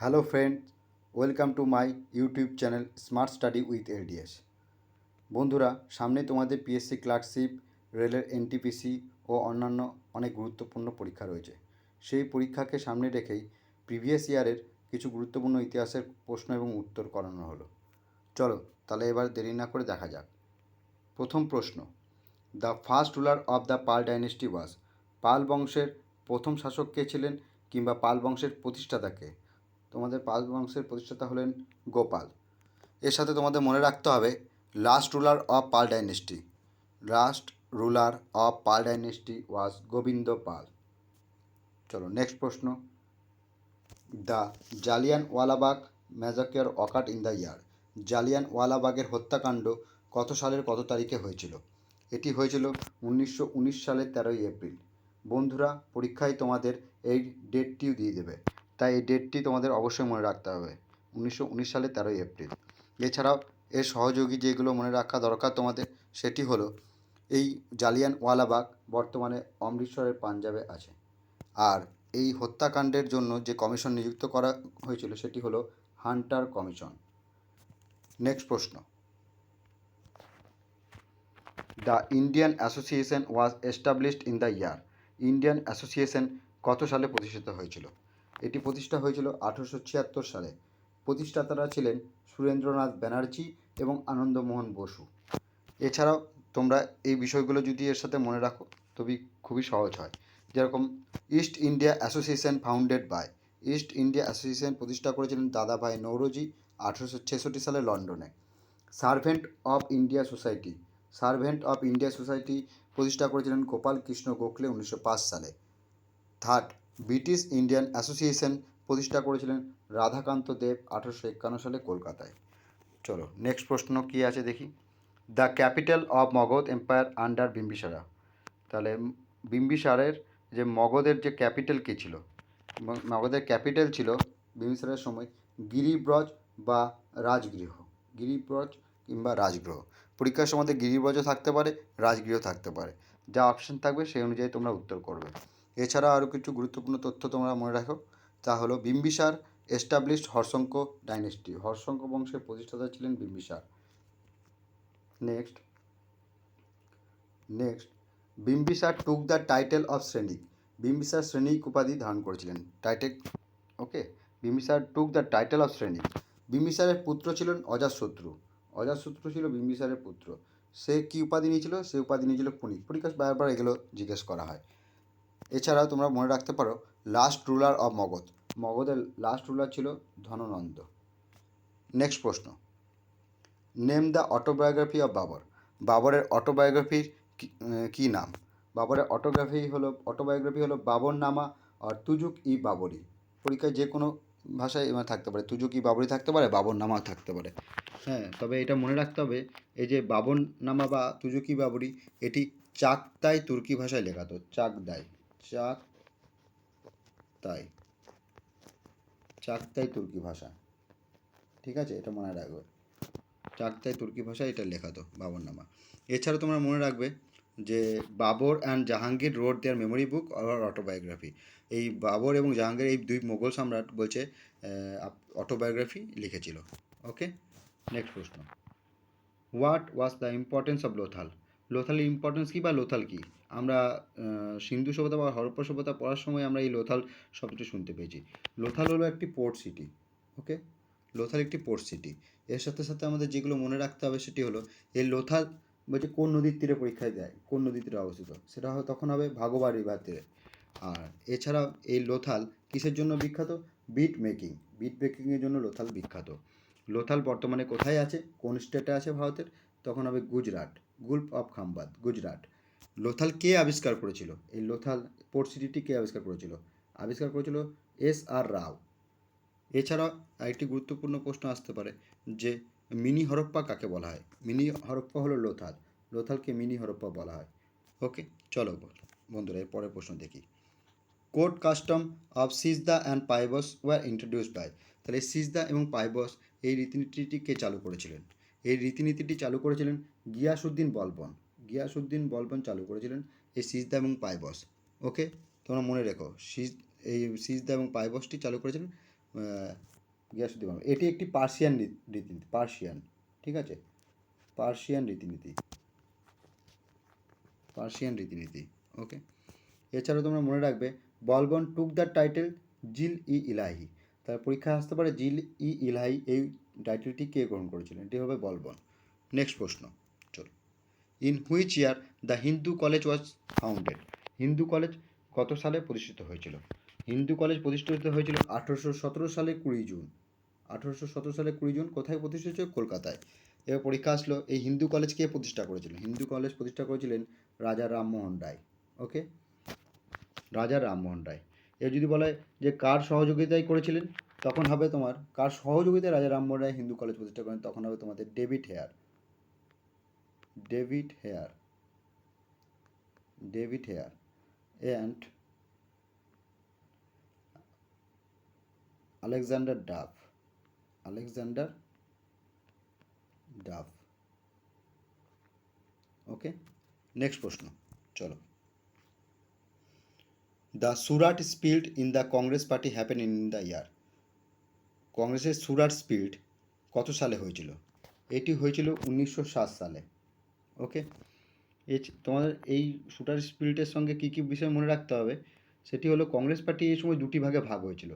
Hello friend welcome to my YouTube channel smart study with LDS বন্ধুরা, সামনে তোমাদের PSC clerkship রেলের NTPC ও অন্যান্য অনেক গুরুত্বপূর্ণ পরীক্ষা রয়েছে। সেই পরীক্ষাকে সামনে রেখেই প্রিভিয়াস ইয়ারের কিছু গুরুত্বপূর্ণ ইতিহাসের প্রশ্ন এবং উত্তর করানো হলো। চলো, তাহলে এবার দেরি না করে দেখা যাক। প্রথম প্রশ্ন the first ruler of the Pala dynasty was Pala বংশের প্রথম শাসক কে ছিলেন কিংবা পাল বংশের প্রতিষ্ঠাতা কে? তোমাদের পাল বংশের প্রতিষ্ঠাতা হলেন গোপাল। এর সাথে তোমাদের মনে রাখতে হবে last ruler of Pala dynasty last ruler of Pala dynasty was Govinda Pala. চলো নেক্সট প্রশ্ন। The Jallian Walabagh ম্যাজাকের occurred in the year Jallian ওয়ালাবাগের হত্যাকাণ্ড কত সালের কত তারিখে হয়েছিল? এটি হয়েছিল উনিশশো উনিশ সালের তেরোই এপ্রিল। বন্ধুরা, পরীক্ষায় তোমাদের এই ডেটটিও দিয়ে দেবে। তাই এই ডেটটি তোমাদের অবশ্যই মনে রাখতে হবে। উনিশশো উনিশ সালের তেরোই এপ্রিল। এছাড়াও এর সহযোগী যেগুলো মনে রাখা দরকার তোমাদের, সেটি হলো, এই জালিয়ান ওয়ালাবাগ বর্তমানে অমৃতসরের পাঞ্জাবে আছে। আর এই হত্যাকাণ্ডের জন্য যে কমিশন নিযুক্ত করা হয়েছিল, সেটি হলো হান্টার কমিশন। নেক্সট প্রশ্ন। The Indian association was established in the year Indian association কত সালে প্রতিষ্ঠিত হয়েছিল? এটি প্রতিষ্ঠা হয়েছিল আঠেরোশো ছিয়াত্তর সালে। প্রতিষ্ঠাতারা ছিলেন সুরেন্দ্রনাথ ব্যানার্জি এবং আনন্দমোহন বসু। এছাড়াও তোমরা এই বিষয়গুলো যদি এর সাথে মনে রাখো তবে খুবই সহজ হয়। যেরকম East India association founded by, East India association প্রতিষ্ঠা করেছিলেন দাদাভাই নৌরোজি আঠেরোশো ছেষট্টি সালে লন্ডনে। Servant of India society, servant of India society প্রতিষ্ঠা করেছিলেন গোপাল কৃষ্ণ গোখলে উনিশশো পাঁচ সালে। থার্ড ব্রিটিশ ইন্ডিয়ান অ্যাসোসিয়েশন প্রতিষ্ঠা করেছিলেন রাধাকান্ত দেব আঠারোশো একান্ন সালে কলকাতায়। চলো নেক্সট প্রশ্ন কী আছে দেখি। The capital of Magadha empire under Bimbisara তাহলে বিম্বিসারের যে মগধের যে ক্যাপিটাল কী ছিল মগধের ক্যাপিটাল ছিল বিম্বিসারের সময় গিরিব্রজ বা রাজগৃহ। গিরিব্রজ কিংবা রাজগৃহ। পরীক্ষার সময় গিরিব্রজও থাকতে পারে রাজগৃহ থাকতে পারে। যা অপশন থাকবে সেই অনুযায়ী তোমরা উত্তর করবে। এছাড়া আরও কিছু গুরুত্বপূর্ণ তথ্য তোমরা মনে রাখো, তা হলো বিম্বিসার এস্টাবলিশড হর্ষঙ্ক ডাইনেস্টি হর্ষঙ্ক বংশের প্রতিষ্ঠাতা ছিলেন Bimbisara. Next next Bimbisara took the title of Shrenika Bimbisara Shrenika উপাধি ধারণ করেছিলেন। Title okay Bimbisara took the title of Shrenika বিম্বিসারের পুত্র ছিলেন অজাতশত্রু অজাতশত্রু ছিল বিম্বিসারের পুত্র। সে কী উপাধি নিয়েছিল? সে উপাধি নিয়েছিল পুনিক পরীক্ষা বারবার এগুলো জিজ্ঞেস করা হয়। এছাড়াও তোমরা মনে রাখতে পারো লাস্ট রুলার অফ মগধ। মগধের লাস্ট রুলার ছিল ধননন্দ। নেক্সট প্রশ্ন। Name the autobiography of Babur বাবরের অটোবায়োগ্রাফির কী নাম? বাবরের অটোগ্রাফি হলো অটোবায়োগ্রাফি হলো বাবর নামা আর তুজুক ই বাবরি। পরীক্ষায় যে কোনো ভাষায় এবার থাকতে পারে। তুজুক ই বাবরি থাকতে পারে বাবর নামা থাকতে পারে। হ্যাঁ তবে এটা মনে রাখতে হবে, এই যে বাবর নামা বা তুজুকি বাবরি, এটি চাকতাই তুর্কি ভাষায় লেখা। তো চাকদাই। চাক তাই। চাকতাই তুর্কি ভাষা। ঠিক আছে? এটা মনে রাখবে। চাকতাই তুর্কি ভাষায় এটা লেখা তো বাবরনামা এছাড়া তোমরা মনে রাখবে যে Babur and Jahangir wrote their memory book R autobiography এই বাবর এবং জাহাঙ্গীর, এই দুই মোগল সম্রাট বলছে অটোবায়োগ্রাফি লিখেছিল। ওকে? নেক্সট প্রশ্ন। What was the importance of Lothal লোথালের importance কী বা লোথাল কী? আমরা সিন্ধু সভ্যতা বা হরপ্পা সভ্যতা পড়ার সময় আমরা এই লোথাল শব্দটি শুনতে পেয়েছি। লোথাল হলো একটি পোর্ট সিটি ওকে লোথাল একটি পোর্ট সিটি এর সাথে সাথে আমাদের যেগুলো মনে রাখতে হবে সেটি হলো, এই লোথাল বলছে কোন নদীর তীরে পরীক্ষায় দেয় কোন নদীর তীরে অবস্থিত? সেটা তখন হবে ভাগোবা রিভার তীরে। আর এছাড়াও এই লোথাল কিসের জন্য বিখ্যাত? বিট মেকিং বিট মেকিংয়ের জন্য লোথাল বিখ্যাত। লোথাল বর্তমানে কোথায় আছে? কোন স্টেটে আছে ভারতের? তখন হবে গুজরাট গুল্প অফ খাম্বাদ গুজরাট। লোথাল কে আবিষ্কার করেছিল? এই লোথাল পোর্ট সিটিটি কে আবিষ্কার করেছিল? আবিষ্কার করেছিল এস আর রাও। এছাড়াও আরেকটি গুরুত্বপূর্ণ প্রশ্ন আসতে পারে যে মিনি হরপ্পা কাকে বলা হয়? মিনি হরপ্পা হলো লোথাল। লোথালকে মিনি হরপ্পা বলা হয়। ওকে, চলো বন্ধুরা, এর পরের প্রশ্ন দেখি। Code custom of sijda and paibos were introduced by. তাহলে সিজদা এবং পাইবস এই রীতিনীতিটি কে চালু করেছিলেন। এই রীতিনীতিটি চালু করেছিলেন গিয়াসুদ্দিন বলবন। গিয়াসুদ্দিন বলবন চালু করেছিলেন এই সিজদা এবং পাইবস ওকে? তোমরা মনে রেখো, সিজ, এই সিজদা এবং পাইবসটি চালু করেছিলেন গিয়াসুদ্দিন বাবর এটি একটি পার্সিয়ান রীতিনীতি, পার্সিয়ান, ঠিক আছে? পার্সিয়ান রীতিনীতি পার্সিয়ান রীতিনীতি, ওকে? এছাড়াও তোমরা মনে রাখবে বলবন টুক দ্য টাইটেল জিল ই ইলাহি। তার পরীক্ষায় আসতে পারে জিল ই ইলাহি, এই টাইটেলটি কে গ্রহণ করেছিলেন? এটি হবে বলবন নেক্সট প্রশ্ন। In which year the Hindu college was founded Hindu college কত সালে প্রতিষ্ঠিত হয়েছিল? হিন্দু কলেজ প্রতিষ্ঠিত হয়েছিল আঠেরোশো সতেরো সালে কুড়ি জুন। আঠেরোশো সতেরো সালে কুড়ি জুন কোথায় প্রতিষ্ঠিত হয়েছিল? কলকাতায়। এবার পরীক্ষা আসলো, এই হিন্দু কলেজ কে প্রতিষ্ঠা করেছিলেন হিন্দু কলেজ প্রতিষ্ঠা করেছিলেন রাজা রামমোহন রায় ওকে রাজা রামমোহন রায়। এর যদি বলা হয় যে কার সহযোগিতায় করেছিলেন, তখন হবে তোমার, কার সহযোগিতায় রাজা রামমোহন রায় হিন্দু কলেজ প্রতিষ্ঠা করেন, তখন হবে তোমাদের David Hare David Hare David Hare and Alexander Duff Alexander Duff okay next প্রশ্ন. চলো। The Surat split in the Congress party happen in the year কংগ্রেসের সুরাট স্পিল্ড কত সালে হয়েছিল? এটি হয়েছিল উনিশশো সাত সালে। ওকে এই তোমাদের এই শুটার স্পিরিটের সঙ্গে কী কী বিষয় মনে রাখতে হবে? সেটি হলো কংগ্রেস পার্টি এই সময় দুটি ভাগে ভাগ হয়েছিল।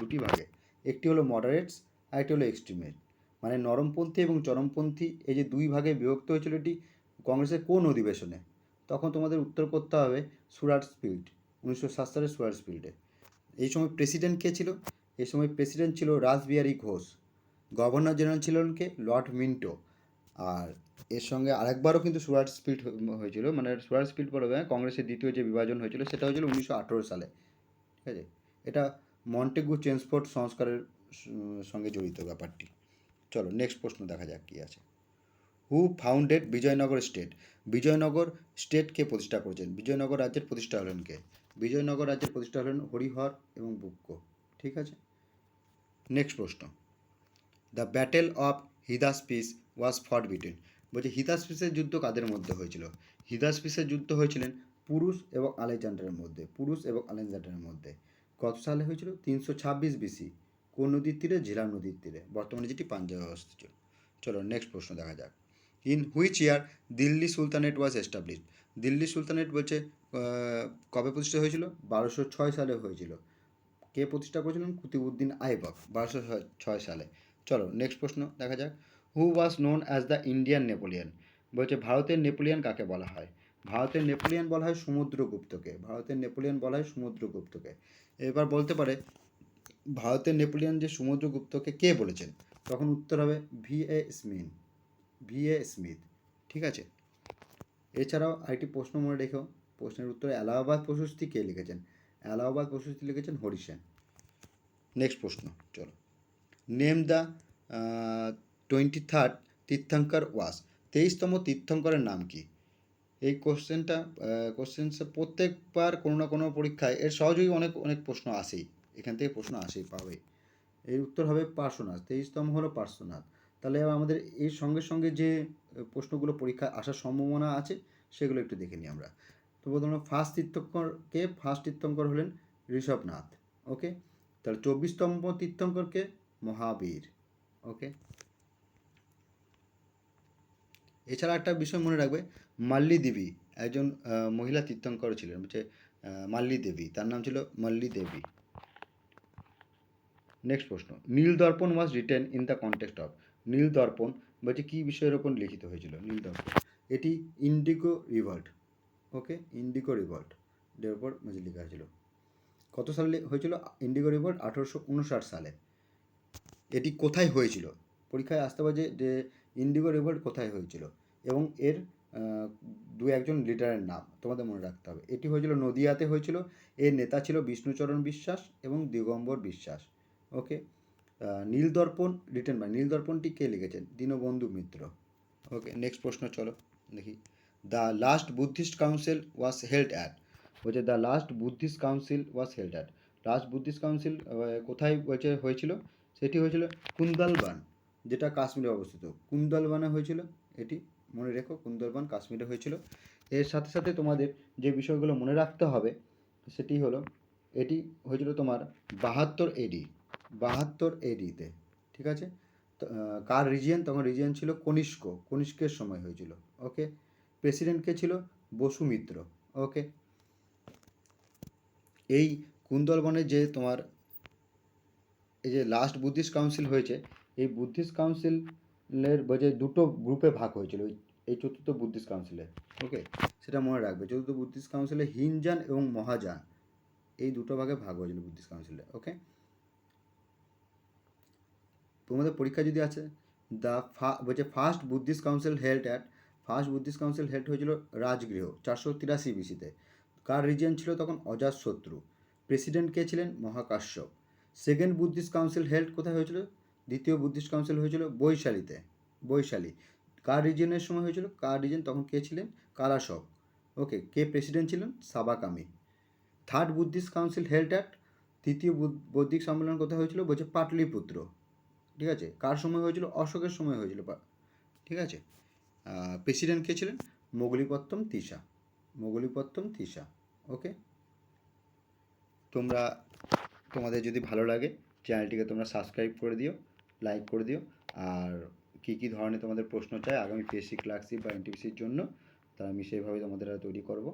দুটি ভাগে। একটি হলো মডারেটস আর একটি হলো এক্সট্রিমেট মানে নরমপন্থী এবং চরমপন্থী এই যে দুই ভাগে বিভক্ত হয়েছিল এটি কংগ্রেসের কোন অধিবেশনে? তখন তোমাদের উত্তর করতে হবে সুরাট স্পিল্ড উনিশশো সাত সালের সুরাট স্পিল্ডে এই সময় প্রেসিডেন্ট কে ছিল? এই সময় প্রেসিডেন্ট ছিল রাসবিহারী ঘোষ। গভর্নর জেনারেল ছিলেন কে? লর্ড মিন্টো আর এর সঙ্গে আরেকবারও কিন্তু সুরাট স্পিড হয়েছিল মানে সুরাট স্পিড বলবে কংগ্রেসের দ্বিতীয় যে বিভাজন হয়েছিল সেটা হয়েছিল উনিশশো আঠেরো সালে, ঠিক আছে? এটা মন্টেগু ট্রান্সপোর্ট সংস্কারের সঙ্গে জড়িত ব্যাপারটি। চলো নেক্সট প্রশ্ন দেখা যাক কী আছে। Who founded Vijayanagar state Vijayanagar স্টেটকে প্রতিষ্ঠা করেছেন? বিজয়নগর রাজ্যের প্রতিষ্ঠা হলেন কে? বিজয়নগর রাজ্যের প্রতিষ্ঠা হলেন হরিহর এবং বুক্কো, ঠিক আছে? নেক্সট প্রশ্ন। The battle of Hydaspes was fought between বলছে হিদাসপিসের যুদ্ধ কাদের মধ্যে হয়েছিল? হিদাসপিসের যুদ্ধ হয়েছিলেন পুরুষ এবং আলেকজান্ডারের মধ্যে, পুরুষ এবং আলেকজান্ডারের মধ্যে। কত সালে হয়েছিল? তিনশো ছাব্বিশ বিসি কোন নদীর তীরে? ঝিলাম নদীর তীরে। বর্তমানে যেটি পাঞ্জাবে অবস্থিত। চলো নেক্সট প্রশ্ন দেখা যাক। In which year Delhi sultanate was established Delhi sultanate বলছে কবে প্রতিষ্ঠা হয়েছিল? বারোশো ছয় সালে হয়েছিল। কে প্রতিষ্ঠা করেছিলেন? কুতুবুদ্দিন আইবক। বারোশো ছয় সালে। চলো নেক্সট প্রশ্ন দেখা যাক। Who was known as the Indian Napoleon বলছে ভারতের নেপোলিয়ান কাকে বলা হয়? ভারতের নেপোলিয়ান বলা হয় সমুদ্রগুপ্তকে, ভারতের নেপোলিয়ান বলা হয় সমুদ্রগুপ্তকে। এবার বলতে পারে, ভারতের নেপোলিয়ান যে সমুদ্রগুপ্তকে কে বলেছেন? তখন উত্তর হবে V A Smith, V A Smith, ঠিক আছে? এছাড়াও আরেকটি প্রশ্ন মনে রেখেও প্রশ্নের উত্তরে এলাহাবাদ প্রশস্তি কে লিখেছেন? এলাহাবাদ প্রশস্তি লিখেছেন হরি সেন নেক্সট প্রশ্ন, চলো। Name the twenty third Tirthankara was. তেইশতম তীর্থঙ্করের নাম কি? এই কোশ্চেনটা কোশ্চেনসে প্রত্যেকবার কোনো না কোনো পরীক্ষায় এর সহযোগী অনেক অনেক প্রশ্ন আসেই। এখান থেকে প্রশ্ন আসেই পাবে এর উত্তর হবে পার্শ্বনাথ। তেইশতম হলো পার্শ্বনাথ। তাহলে আমাদের এর সঙ্গে সঙ্গে যে প্রশ্নগুলো পরীক্ষায় আসার সম্ভাবনা আছে, সেগুলো একটু দেখে নিই আমরা। তো প্রথমে ফার্স্ট তীর্থঙ্কর কে ফার্স্ট তীর্থঙ্কর হলেন ঋষভনাথ। ওকে? তাহলে চব্বিশতম তীর্থঙ্কর কে মহাবীর। ওকে? এছাড়া একটা বিষয় মনে রাখবে, মাল্লী দেবী একজন মহিলা তীর্থঙ্কর ছিলেন, হচ্ছে মাল্লী দেবী, তার নাম ছিল মাল্লী দেবী। নেক্সট প্রশ্ন, Nil Darpan was written in the context of Nil Darpan বলছে কী বিষয়ের ওপর লিখিত হয়েছিল, নীল দর্পণ, এটি indigo revolt okay indigo revolt এর বলছে লেখা হয়েছিল। কত সালে হয়েছিল? ইন্ডিগো রিভল্ট আঠেরোশো উনষাট সালে। এটি কোথায় হয়েছিল? পরীক্ষায় আসতে পারে যে ইন্ডিগো রিভল্ট কোথায় হয়েছিল? এবং এর দু একজন লিডারের নাম তোমাদের মনে রাখতে হবে। এটি হয়েছিল নদিয়াতে হয়েছিল, এর নেতা ছিল বিষ্ণুচরণ বিশ্বাস এবং দিগম্বর বিশ্বাস। ওকে? নীল দর্পণ রিটেন বাই নীল দর্পণটি কে লিখেছেন? দীনবন্ধু মিত্র। ওকে নেক্সট প্রশ্ন চলো দেখি। The last Buddhist council was held at বলছে the last Buddhist council was held at last Buddhist council কোথায় বলছে, হয়েছিল? সেটি হয়েছিল কুন্দলবান। যেটা কাশ্মীরে অবস্থিত। কুন্দলবানে হয়েছিল এটি, মনে রেখো কুন্দলবান কাশ্মীরে হয়েছিল। এর সাথে সাথে তোমাদের যে বিষয়গুলো মনে রাখতে হবে, সেটি হলো, এটি হয়েছিল তোমার বাহাত্তর এডি বাহাত্তর এডিতে ঠিক আছে? কার রিজিয়ন তখন রিজিয়ন ছিল কনিষ্ক, কনিষ্কের সময় হয়েছিল ওকে প্রেসিডেন্ট কে ছিল বসুমিত্র ওকে এই কুন্দলবনে যে তোমার, এই যে লাস্ট বুদ্ধিস্ট কাউন্সিল হয়েছে এই বুদ্ধিস্ট কাউন্সিলের যে দুটো গ্রুপে ভাগ হয়েছিল এই- চতুর্থ বুদ্ধিস্ট কাউন্সিলে, ওকে? সেটা মনে রাখবে, চতুর্থ বুদ্ধিস্ট কাউন্সিলে হিনজান এবং মহাজান, এই দুটো ভাগে ভাগ হয়েছিল বুদ্ধিস্ট কাউন্সিলে, ওকে? তোমাদের পরীক্ষা যদি আছে দ্য বলছে first Buddhist council held at, first Buddhist council held হয়েছিল রাজগৃহ, চারশো তিরাশি বিসিতে, কার রিজিয়ন ছিল তখন অজাতশত্রু, প্রেসিডেন্ট কে ছিলেন Mahakashyapa, second Buddhist council held কোথায় হয়েছিল? দ্বিতীয় বুদ্ধিস্ট কাউন্সিল হয়েছিল বৈশালীতে, বৈশালী। কার রিজনের সময় হয়েছিল? কার রিজন তখন কে ছিলেন? কালাশক ওকে কে প্রেসিডেন্ট ছিলেন? Sabakami. Third Buddhist council held at তৃতীয় বৌদ্ধিক সম্মেলন কোথায় হয়েছিল? বলছে পাটলিপুত্র। ঠিক আছে? কার সময় হয়েছিল? অশোকের সময় হয়েছিল ঠিক আছে? প্রেসিডেন্ট কে ছিলেন? মোগলিপত্তম তিসা মোগলিপত্তম তিসা ওকে তোমরা, তোমাদের যদি ভালো লাগে চ্যানেলটিকে তোমরা সাবস্ক্রাইব করে দিও। লাইক করে দিও। আর কি কি ধরনের তোমাদের প্রশ্ন চাই, আগামী পিএসসি ক্লার্কশিপ বা এনটিপিসির জন্য, তা আমি সেইভাবে তোমাদের তৈরি করব।